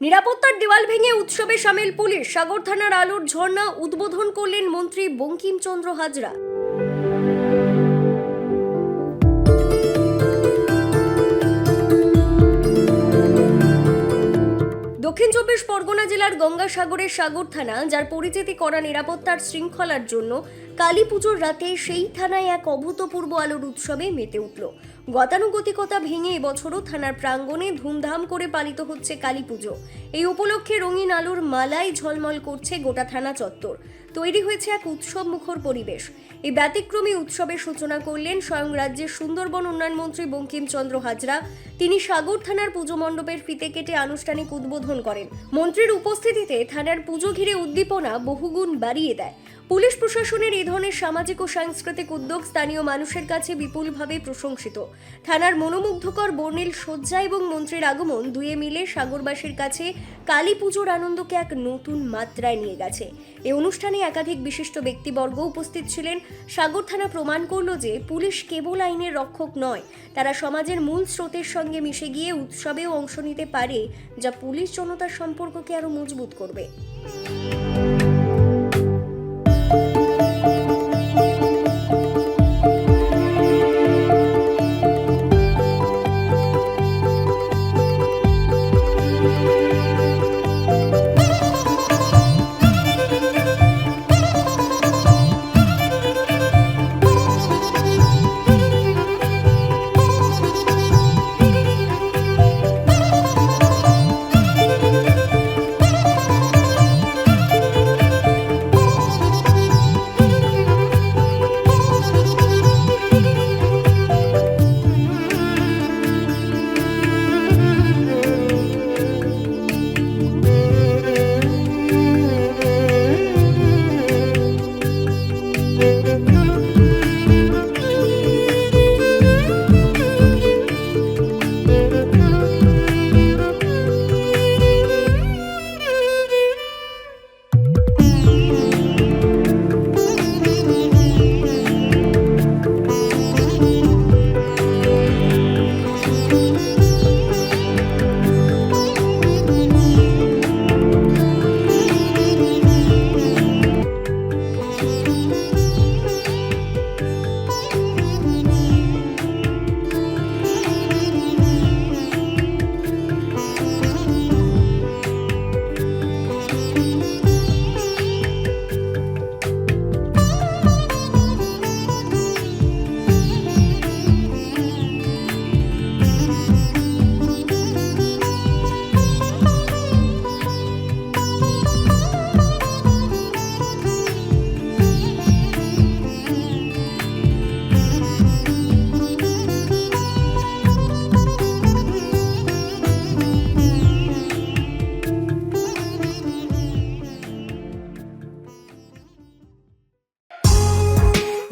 নিরাপত্তার দেওয়াল ভেঙে উৎসবে সামিল পুলিশ। সাগর থানার আলোর ঝর্ণা উদ্বোধন করলেন মন্ত্রী বঙ্কিমচন্দ্র হাজরা। দক্ষিণ চব্বিশ পরগনা জেলার গঙ্গাসাগরের সাগর থানা, যার পরিচিতি করা নিরাপত্তার শৃঙ্খলার জন্য কালী পুজোর রাতে সেই থানায় এক অভূতপূর্ব আলোর উৎসবে মেতে উঠল। গতানুগতিকতা ভেঙে এবছরও থানার প্রাঙ্গণে ধুমধাম করে পালিত হচ্ছে কালী পুজো। এই উপলক্ষে রঙিন আলোর মালাই ঝলমল করছে গোটা থানা চত্বর। তৈরি হয়েছে এক উৎসব মুখর পরিবেশ। এই ব্যতিক্রমী উৎসবের সূচনা করলেন স্বয়ং রাজ্যের সুন্দরবন উন্নয়ন মন্ত্রী বঙ্কিমচন্দ্র হাজরা। তিনি সাগর থানার পুজো মণ্ডপের ফিতে কেটে আনুষ্ঠানিক উদ্বোধন করেন। মন্ত্রীর উপস্থিতিতে থানার পুজো ঘিরে উদ্দীপনা বহুগুণ বাড়িয়ে দেয়। পুলিশ প্রশাসনের এই ধরনের সামাজিক ও সাংস্কৃতিক উদ্যোগ স্থানীয় মানুষের কাছে বিপুলভাবে প্রশংসিত। থানার মনোমুগ্ধকর বর্ণিল সজ্জা এবং মন্ত্রীর আগমন দুয়ে মিলে সাগরবাসীর কাছে কালী পুজোর আনন্দকে এক নতুন মাত্রায় নিয়ে গেছে। এই অনুষ্ঠানে একাধিক বিশিষ্ট ব্যক্তিবর্গ উপস্থিত ছিলেন। সাগর থানা প্রমাণ করল যে পুলিশ কেবল আইনের রক্ষক নয়, তারা সমাজের মূল স্রোতের সঙ্গে মিশে গিয়ে উৎসবেও অংশ নিতে পারে, যা পুলিশ জনতার সম্পর্ককে আরও মজবুত করবে।